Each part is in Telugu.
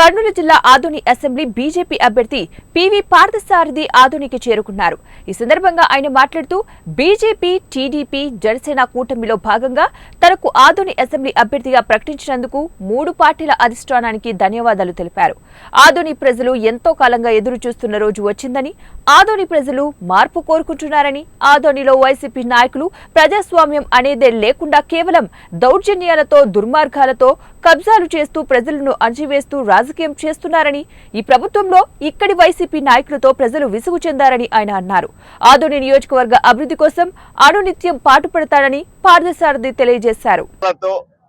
కర్నూలు జిల్లా ఆదోని అసెంబ్లీ బీజేపీ అభ్యర్థి పివి పార్థసారథి ఆదోనికి చేరుకున్నారు. ఈ సందర్భంగా ఆయన మాట్లాడుతూ బీజేపీ టీడీపీ జనసేన కూటమిలో భాగంగా తనకు ఆదోని అసెంబ్లీ అభ్యర్థిగా ప్రకటించినందుకు మూడు పార్టీల అధిష్టానానికి ధన్యవాదాలు తెలిపారు. ఆదోని ప్రజలు ఎంతో కాలంగా ఎదురు చూస్తున్న రోజు వచ్చిందని ఆదోని ప్రజలు మార్పు కోరుకుంటున్నారని ఆదోనిలో వైసీపీ నాయకులు ప్రజాస్వామ్యం అనేదే లేకుండా కేవలం దౌర్జన్యాలతో దుర్మార్గాలతో కబ్జాలు చేస్తూ ప్రజలను అణచివేస్తూ రాజకీయం చేస్తున్నారని ఈ ప్రభుత్వంలో ఇక్కడి వైసీపీ నాయకులతో ప్రజలు విసుగు చెందారని ఆయన అన్నారు. ఆదోని నియోజకవర్గ అభివృద్ధి కోసం అనునిత్యం పాటుపడతాడని పార్థసారథి తెలియజేశారు.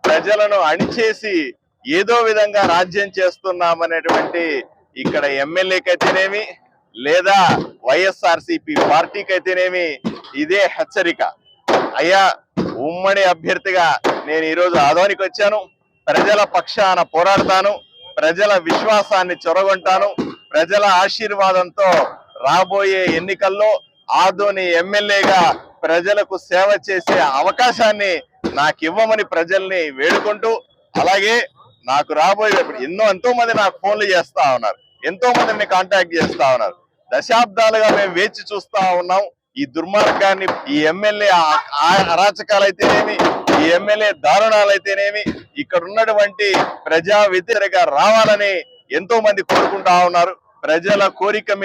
ప్రజలను అణిచేసి ఏదో విధంగా రాజ్యం చేస్తున్నామనేటువంటి ఇక్కడ ఎమ్మెల్యేకైతేనేమి లేదా వైఎస్ఆర్సిపి అయితేనేమి ఇదే హెచ్చరిక. అయ్యా ఉమ్మడి అభ్యర్థిగా నేను ఈరోజు ఆదోనికి వచ్చాను. ప్రజల పక్షాన పోరాడతాను. ప్రజల విశ్వాసాన్ని చొరగొంటాను. ప్రజల ఆశీర్వాదంతో రాబోయే ఎన్నికల్లో ఆదోని ఎమ్మెల్యేగా ప్రజలకు సేవ చేసే అవకాశాన్ని నాకు ఇవ్వమని ప్రజల్ని వేడుకుంటూ అలాగే నాకు రాబోయే ఎన్నో ఎంతో మంది నాకు ఫోన్లు చేస్తా ఉన్నారు. ఎంతో మందిని కాంటాక్ట్ చేస్తా ఉన్నారు. దశాబ్దాలుగా మేము వేచి చూస్తా ఉన్నాం. ఈ దుర్మార్గాన్ని ఈ ఎమ్మెల్యే అరాచకాలైతేనేమి ఈ ఎమ్మెల్యే దారుణాలైతేనేమి ఇక్కడ ఉన్నటువంటి ప్రజా వ్యతిరేక రావాలని ఎంతో మంది కోరుకుంటా ఉన్నారు. ప్రజల కోరిక